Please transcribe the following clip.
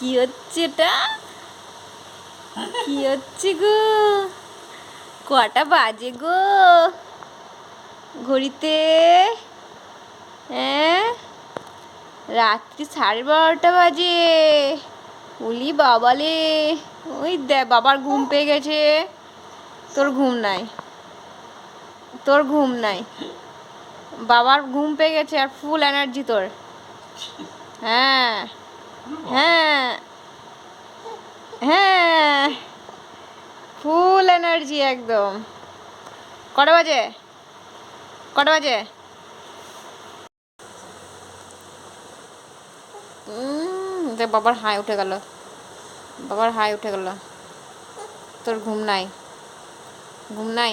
কি হচ্ছে এটা কি হচ্ছে গো? কটা বাজে গো? ঘড়িতে? হ্যাঁ? রাত্রি সাড়ে বারোটা বাজে। উলি বাবালে। ওই দে বাবার ঘুম পেয়ে গেছে। তোর ঘুম নাই। তোর ঘুম নাই। বাবার ঘুম পেয়ে গেছে আর ফুল এনার্জি তোর। হ্যাঁ হ্যাঁ হ্যাঁ ফুল এনার্জি একদম। কটা বাজে? কটা বাজে? দেখ বাবার হাই উঠে গেল। বাবার হাই উঠে গেল। তোর ঘুম নাই। ঘুম নাই?